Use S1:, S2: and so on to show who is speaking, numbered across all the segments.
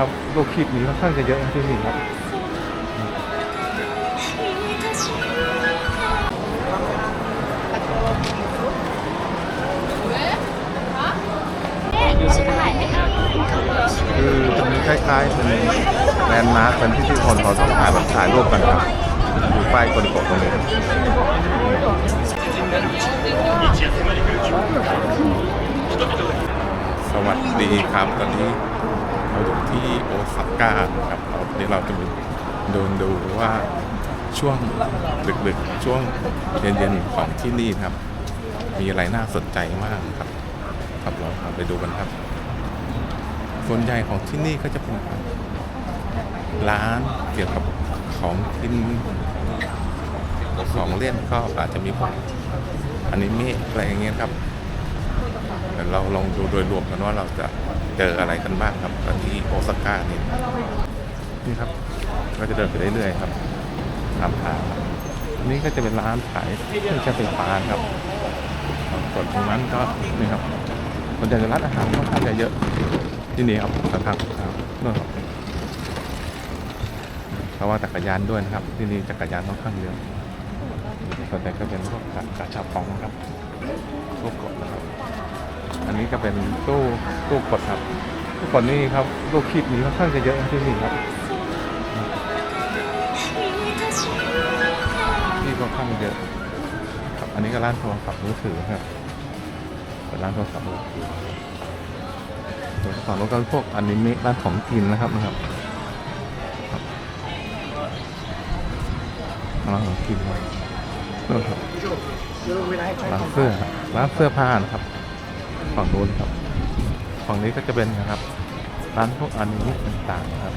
S1: ครับลูกคิดมีค่อนข้างจะเยอะนะที่นี่ครับคือจะมีคล้ายๆเป็นแลนด์มาร์คเป็นที่ที่คนเขาต้องถ่ายแบบถ่ายรูปกันครับอยู่ป้ายกลโกะตรงนี้สวัสดีครับตอนนี้ เราอยู่ที่โอซาก้านะครับเราวันนี้เราจะไปเดินดูว่าช่วงดึกๆ ช่วงเย็นๆของที่นี่ครับ มีอะไรน่าสนใจมากครับครับเราพาไปดูกันครับ ส่วนใหญ่ของที่นี่ก็จะเป็นร้านเกี่ยวกับของกินของเล่นก็อาจจะมีพวกอนิเมะอะไรอย่างเงี้ยครับเดี๋ยวเราลองดูโดยรวมกันว่าเราจะ เจออะไรกันบ้างครับที่โอซาก้านี่นี่ครับ ก็จะเดินไปเรื่อยๆครับตามทางนี่ก็จะเป็นร้านขายเครื่องใช้ไฟฟ้าครับส่วนตรงนั้นก็นี่ครับส่วนใหญ่จะร้านอาหารค่อนข้างจะเยอะที่นี่ครับนะครับครับนู่นครับเพราะว่าจักรยานด้วยนะครับ ที่นี่จักรยานค่อนข้างเยอะส่วนใหญ่ก็เป็นพวกกระชับปองครับตู้กดนะครับ อันนี้ก็เป็นตู้ตู้กดครับตู้กดนี่ครับลูกคิดมีค่อนข้างจะเยอะที่นี่ครับที่ค่อนข้างเยอะครับอันนี้ก็ร้านโทรศัพท์มือถือครับเป็นร้านโทรศัพท์มือถือส่วนฝั่งนู้นก็พวกอนิเมะร้านของกินนะครับนะครับครับร้านของกินครับนู่นครับร้านเสื้อครับร้านเสื้อผ้านะครับ ฝั่งนู้นครับ ฝั่งนี้ก็จะเป็นนะครับร้านพวกอนิเมะต่างๆนะครับ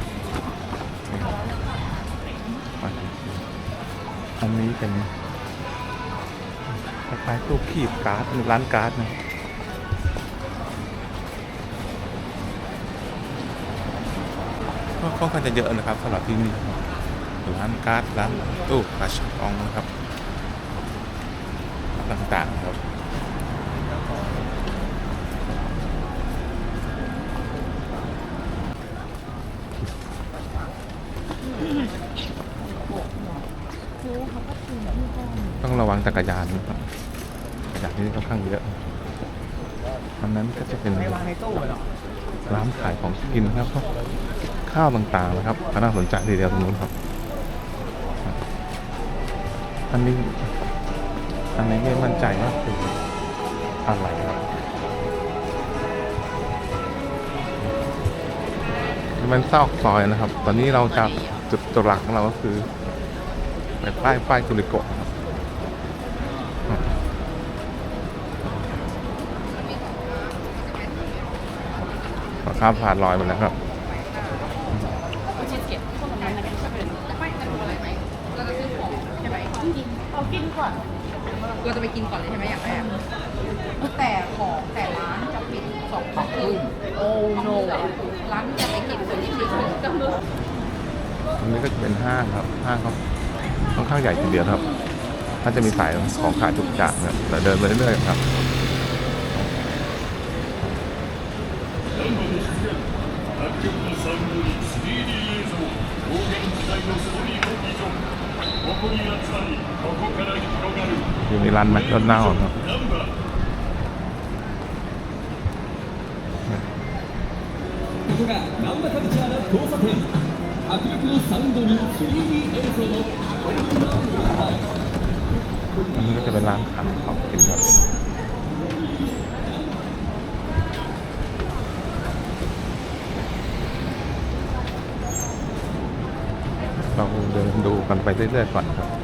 S1: นี่ครับมาดูอันนี้เป็นคล้ายๆตู้คีบการ์ดร้านการ์ดนะครับก็ค่อนข้างจะเยอะนะครับสำหรับที่นี่ร้านการ์ดร้านตู้กระชับองนะครับต่างๆครับต้องระวัง จักรยานนะครับจักรยานที่นี่ค่อนข้างเยอะอันนั้นก็จะเป็น
S2: วางในตู้หรอ
S1: ร้านขายของกินนะครับ ข้าวต่างๆนะครับน่าสนใจทีเดียวตรงนู้นครับ อันนี้อันนี้ไม่มั่นใจว่าคืออะไรครับมันซอกซอยนะครับ ตอนนี้เราจะจุดตหลักของเราก็คือไปป้ายป้ายกุลิโกะ ข้ามผ่านลอยไปแล้วครับ
S3: เราจะไปกินก่อนเลยใช่ไหมอย่างแรกแต่ของแต่ร้านจะปิดสองทุ่มครึ่งโอ้โนร้านที่จะไปกินคนที่ปิดก็มือ
S1: อันนี้ก็จะเป็นห้างครับห้างครับค่อนข้างใหญ่ทีเดียวครับ ถ้าจะมีสายของขายทุกอย่างเนี่ยเราเดินไปเรื่อยๆครับ มีร้านแมคโดนัลล์ครับอันนี้ก็จะเป็นร้านขายของกินครับเราเดินดูกันไปเรื่อยๆก่อนครับ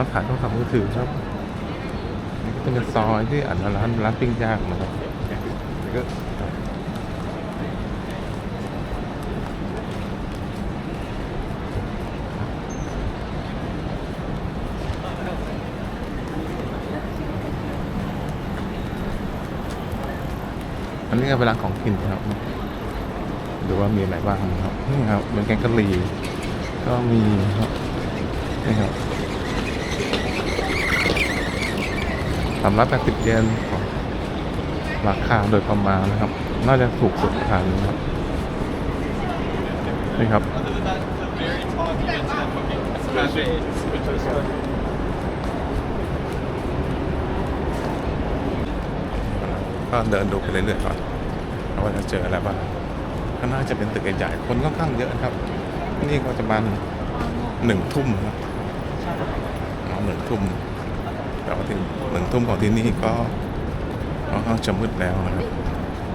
S1: ร้านขายโทรศัพท์มือถือครับนี่ก็เป็นซอยที่อันร้านร้านปิ้งย่างนะครับนี่ก็อันนี้ก็เป็นร้านของกินครับดูว่ามีอะไรบ้างครับ นี่ครับเป็นแกงกะหรี่ก็มีครับนี่ครับ สามร้อยแปดสิบเยนของราคาโดยประมาณนะครับ น่าจะถูกสุดทางนะครับนี่ครับก็เดินดูไปเรื่อยๆก่อนว่าจะเจออะไรบ้างข้างหน้าจะเป็นตึกใหญ่ๆคนค่อนข้างเยอะครับ นี่ก็จะประมาณหนึ่งทุ่มครับหนึ่งทุ่ม แต่ว่าถึงหนึ่งทุ่มของที่นี่ก็ค่อนข้างจะมืดแล้วนะครับ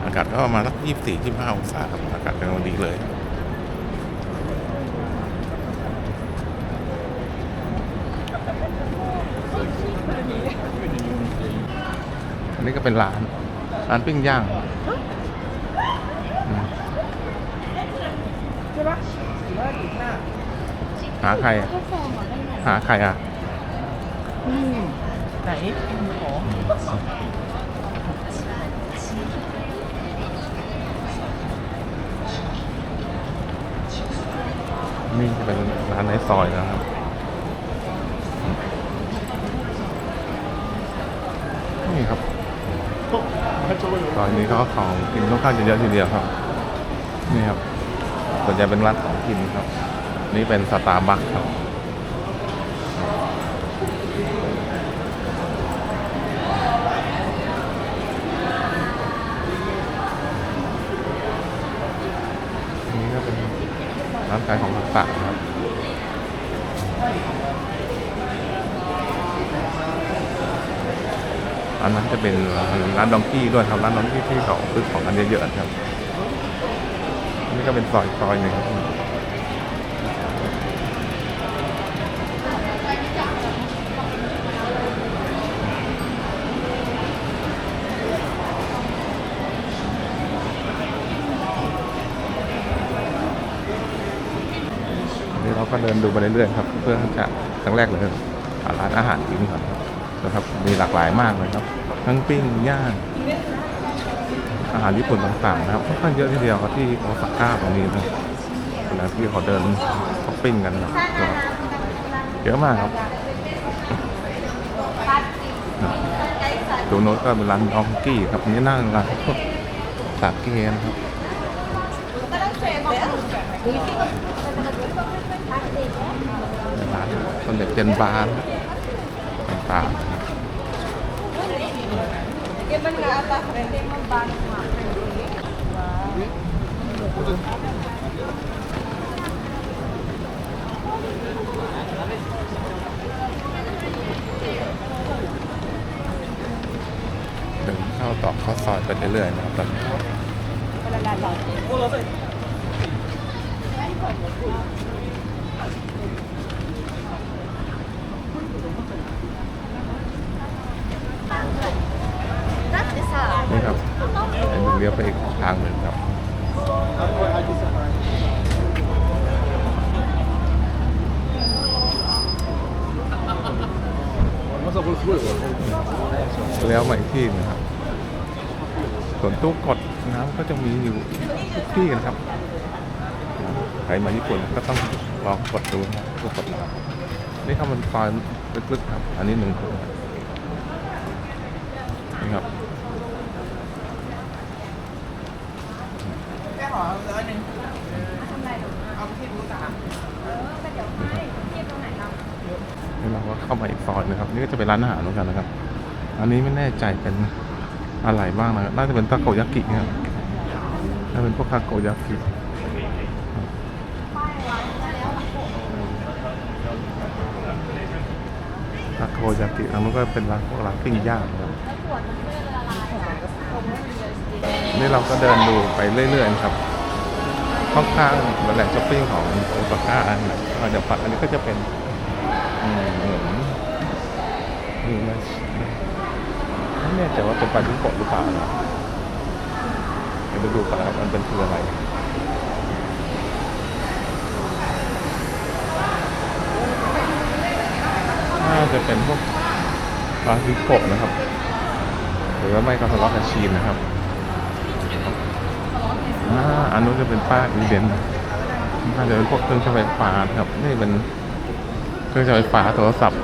S1: อากาศก็ประมาณสักยี่สิบสี่ยี่สิบห้าองศาครับอากาศกำลังดีเลยอันนี้ก็เป็นร้านร้านปิ้งย่างหาใคร หาใครอะ
S2: ไหน
S1: นี่จะเป็นร้านในซอยนะครับนี่ครับซอยนี้ก็ของกินค่อนข้างจะเยอะทีเดียวครับ นี่ครับส่วนใหญ่เป็นร้านของกินครับ นี่เป็นสตาร์บัคครับ นี่ก็เป็นร้าน ขายของฝากครับอันนั้นจะเป็นร้านดองกี้ด้วยครับร้านดองกี้ที่เขาซื้อของกันเยอะๆครับนี่ก็เป็นซอยซอยหนึ่งครับ เดินดูไปเรื่อยๆครับเพื่อจะครั้งแรกเลยหาร้านอาหารกินก่อนครับนะครับมีหลากหลายมากเลยครับ ทั้งปิ้งย่างอาหารญี่ปุ่นต่างๆนะครับค่อนข้างเยอะทีเดียวครับที่โอซาก้าตรงนี้นะเวลาที่เขาเดินช้อปปิ้งกันนะครับเยอะมากครับดูโน้ตก็เป็นร้านดองกี้ครับนี่นั่งร้านพวกสาเกนะครับ ร้านสม เด็จเจนบานต่างๆเดินเข้าต่อเข้าซอยไปเรื่อยๆนะครับตอนนี้นี่ครับเดี๋ยวเลี้ยวไปอีกทางหนึ่งครับเลี้ยวมาอีกที่หนึงครับส่วนตู้กดน้ำก็จะมีอยู่ทุกที่นะครับใครมาญี่ปุ่นก็ต้องลองกดดูนะครับตู้กดน้ำนี่ครับมันซอยลึกๆครับ อันนี้หนึ่งคนนี่ครับ
S2: แค่ขอร้อยหนึ่งเอาไปที่รู้จัก
S1: นี่เราก็เข้ามาอีก ซอยนะครับ นี่ก็จะเป็นร้านอาหารเหมือนกันนะครับ อันนี้ไม่แน่ใจเป็นอะไรบ้างนะครับน่าจะเป็นทาโกยากินะครับน่าเป็นพวกทาโกยากิทาโกยากิทางนู้นก็เป็นร้านพวกร้านปิ้งย่างนะครับนี่เราก็เดินดูไปเรื่อยๆครับค่อนข้างแหล่งช้อปปิ้งของโอซาก้านะครับเราจะปัดอันนี้ก็จะเป็นเหมือน นี่นะไม่แน่ใจว่าเป็นปลาชิ้นโกะหรือเปล่านะเดี๋ยวไปดูกันครับมันเป็นคืออะไรน่าจะเป็นพวกปลาชิ้นโกะนะครับ หรือว่าไม่ก็สล็อตแมชชีนนะครับอ่าอันนู้นจะเป็นป้าอีเดนน่าจะเป็นพวกเครื่องใช้ไฟฟ้าครับ นี่เป็นเครื่องใช้ไฟฟ้าโทรศัพท์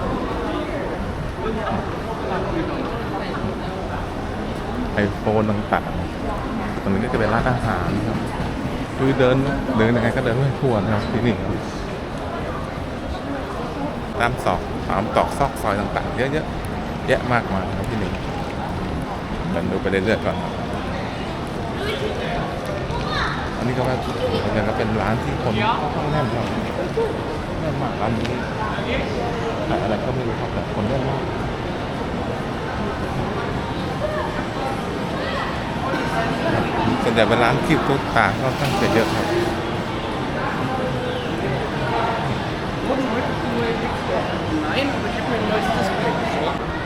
S1: ไอโฟนต่างๆ ตรงนี้ก็จะเป็นร้านอาหารครับคือเดินเดินยังไงก็เดินไม่ทั่วนะครับที่นี่ครับตามซอกตามตอกซอกซอยต่างๆ เยอะๆแยะมากมายครับที่นี่เดินดูไปเรื่อยๆก่อนครับอันนี้ก็ว่ายังก็เป็นร้านที่คนค่อนข้างแน่นครับแน่นมากร้านนี้ขายอะไรก็ไม่รู้ครับแต่คนแน่นมาก ส่วนใหญ่เป็นร้านคิวตุ๊กตาก็ค่อนข้างจะเยอะครับ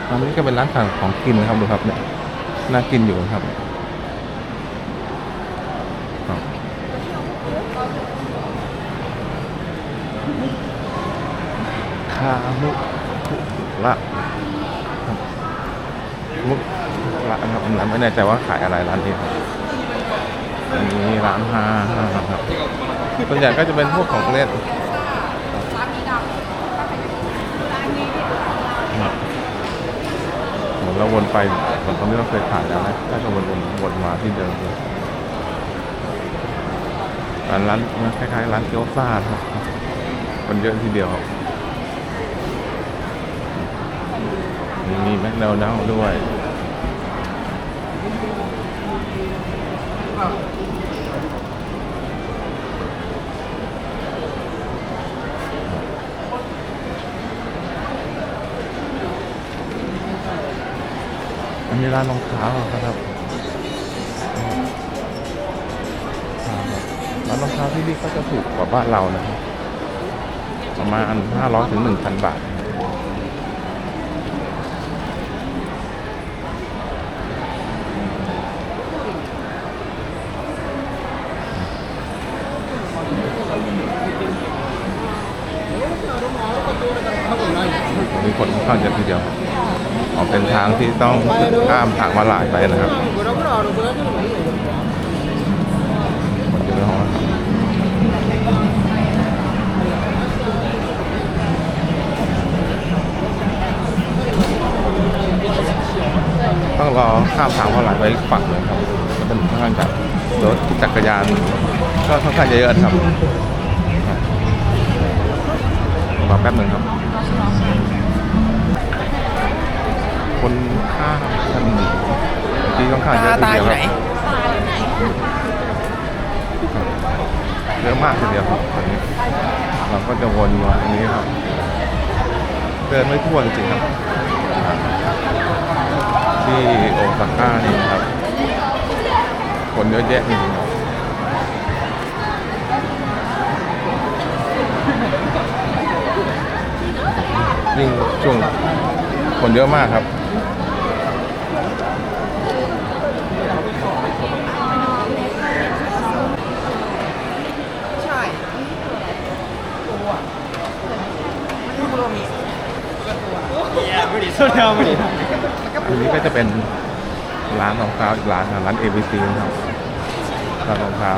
S1: อันนี้ก็เป็นร้านขายของกินนะครับดูครับเนี่ยน่ากินอยู่ครับครับคามุละมุละนะครับร้านไม่แน่ใจว่าขายอะไรร้านนี้ครับ มีร้านฮาครับส่วนใหญ่ก็จะเป็นพวกของเล่น
S3: ร้านนี้ดัง
S1: เหมือนเราวนไปเหมือนตรงที่เราเคยผ่านแล้วนะถ้าจะวนวนวนมาที่เดิมร้านร้านคล้ายๆร้านเกี๊ยวซ่าครับคนเยอะทีเดียวมีมีแมคโดนัลด์ด้วยอั นนี้ร้านรองเท้าครับร้านรองเท้าที่นี่ก็จะถูกกว่าบ้านเรานะครับประมาณ500ถึง1,000 บาทมีคนค่อนข้างจะทีเดียว ออกเป็นทางที่ต้องข้ามทางมาลายไปนะครับคนเยอะมากต้องรอข้ามทางมาลายไปอีกฝั่งเลยครับเป็นค่อนข้างจะรถจักรยานก็ค่อนข้างเยอะนะครับรอแป๊บหนึ่งครับ คนข้ามถนนที่ค่อนข้างเยอะทีเดียวครับเยอะมากทีเดียวครับตอนนี้เราก็จะวนมาอันนี้ครับเดินไม่ทั่วจริงๆครับ ที่โอซาก้านี่ครับ คนเยอะแยะจริงๆครับยิ่งช่วงคนเยอะมากครับ
S3: ใช่
S1: อันนี้ก็จะเป็นร้านรองเท้าอีกร้านครับร้าน ABC นะครับร้านรองเท้า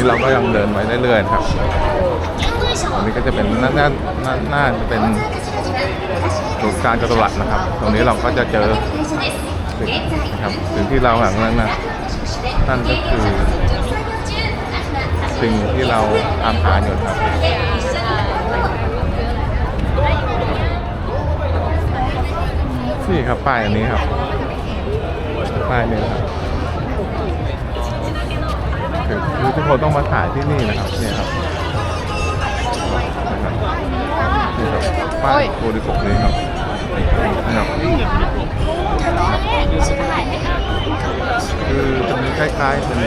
S1: นี่เราก็ยังเดินไปเรื่อยๆครับอันนี้ก็จะเป็นน่าน่าน่าน่าจะเป็นศูนย์การจตุรัสนะครับ ตรงนี้เราก็จะเจอสิ่งนะครับสิ่งที่เราหลังนั้นนะนั่นก็คือสิ่งที่เราตามหาอยู่ครับนี่ครับป้ายอันนี้ครับป้ายนี้ครับ คือคือทุกคนต้องมาถ่ายที่นี่นะครับเนี่ยครับนะครับนี่ครับป้ายโบริโกะนี้ครับนะครับคือจะมีคล้ายๆเป็น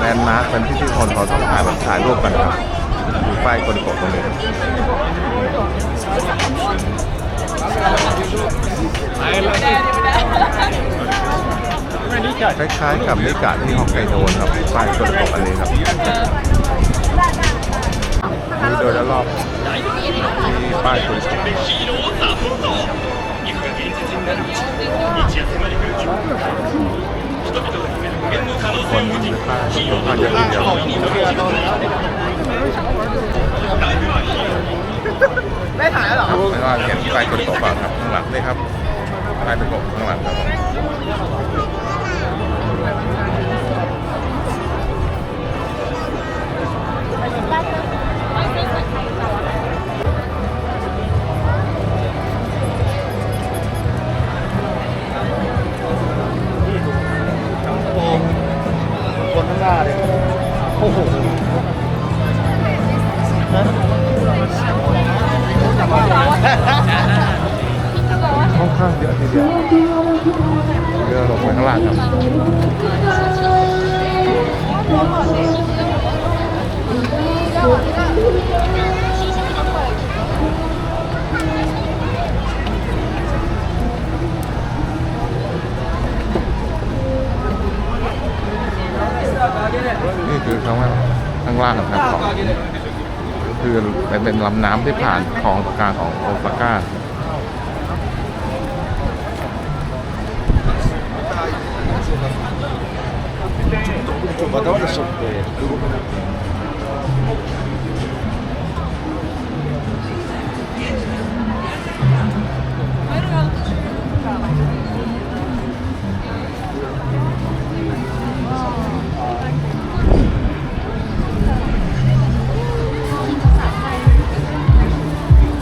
S1: แลนด์มาร์คเป็นที่ที่คนเขาต้องถ่ายแบบถ่ายรูปกันครับดูป้ายโบริโกะตรงนี้ คล้ายๆกับนิกะที่ฮอกไกโดครับป้ายโบริโกอันนี้ครับดูโดยรอบๆที่ป้ายคุยคนมีค่าค่อนข้างเยอะทีเดียว
S2: ได้ถ่ายแล้วเหรอ
S1: ครับไม่ว่าเห็นป้ายคนตกเปล่าครับข้างหลังนี่ครับป้ายตะกบข้างหลังครับ
S2: หน้าเลยโอ้โห
S1: ค่อนข้างเยอะทีเดียวเรือลงไปข้างล่างครับ นี่คือข้างล่างข้างล่างครับของคือเป็นเป็นลำน้ำที่ผ่านคลองกลางของโอซาก้า
S2: またまたしょって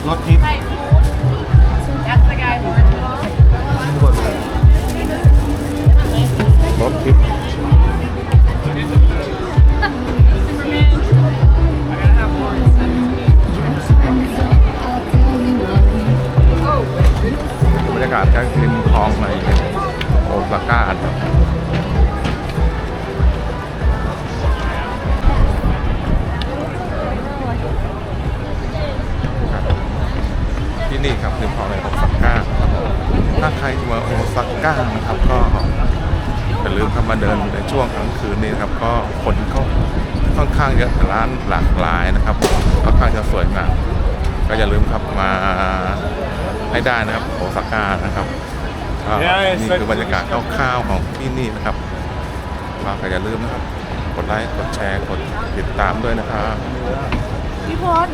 S2: รถทิพย์
S1: อย่าลืมครับมาเดินในช่วงกลางคืนนี้นะครับ ก็คนก็ค่อนข้างเยอะร้านหลากหลายนะครับค่อนข้างจะสวยงามก็อย่าลืมครับมาให้ได้นะครับโอซาก้านะครับก็นี่คือบรรยากาศคร่าวๆของที่นี่นะครับก็อย่าลืมนะครับกดไลค์กดแชร์กดติดตามด้วยนะครับ
S3: พี่พล